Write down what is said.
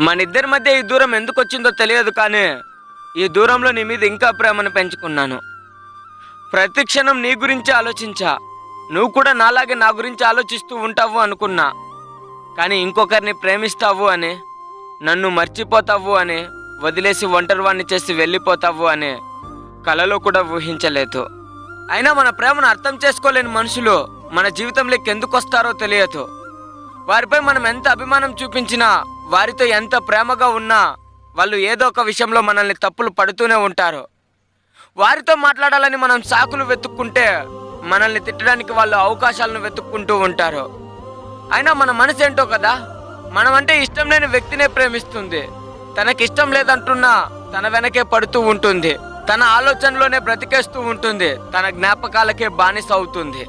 మన ఇద్దరి మధ్య ఈ దూరం ఎందుకు వచ్చిందో తెలియదు కానీ ఈ దూరంలో నీ మీద ఇంకా ప్రేమను పెంచుకున్నాను. ప్రతి క్షణం నీ గురించి ఆలోచించా. నువ్వు కూడా నాలాగే నా గురించి ఆలోచిస్తూ ఉంటావు అనుకున్నా. కానీ ఇంకొకరిని ప్రేమిస్తావు అని నన్ను మర్చిపోతావు అని వదిలేసి ఒంటరివాణ్ణి చేసి వెళ్ళిపోతావు అని కలలో కూడా ఊహించలేదు. అయినా మన ప్రేమను అర్థం చేసుకోలేని మనుషులు మన జీవితంలోకి ఎందుకు వస్తారో తెలియదు. వారిపై మనం ఎంత అభిమానం చూపించినా వారితో ఎంత ప్రేమగా ఉన్నా వాళ్ళు ఏదో ఒక విషయంలో మనల్ని తప్పులు పడుతూనే ఉంటారు. వారితో మాట్లాడాలని మనం సాకులు వెతుక్కుంటే మనల్ని తిట్టడానికి వాళ్ళు అవకాశాలను వెతుక్కుంటూ ఉంటారు. అయినా మన మనసు ఏంటో కదా? మనం అంటే ఇష్టం లేని వ్యక్తినే ప్రేమిస్తుంది. తనకి ఇష్టం లేదంటున్నా తన వెనకే పడుతూ ఉంటుంది. తన ఆలోచనలోనే బ్రతికేస్తూ ఉంటుంది. తన జ్ఞాపకాలకే బానిస అవుతుంది.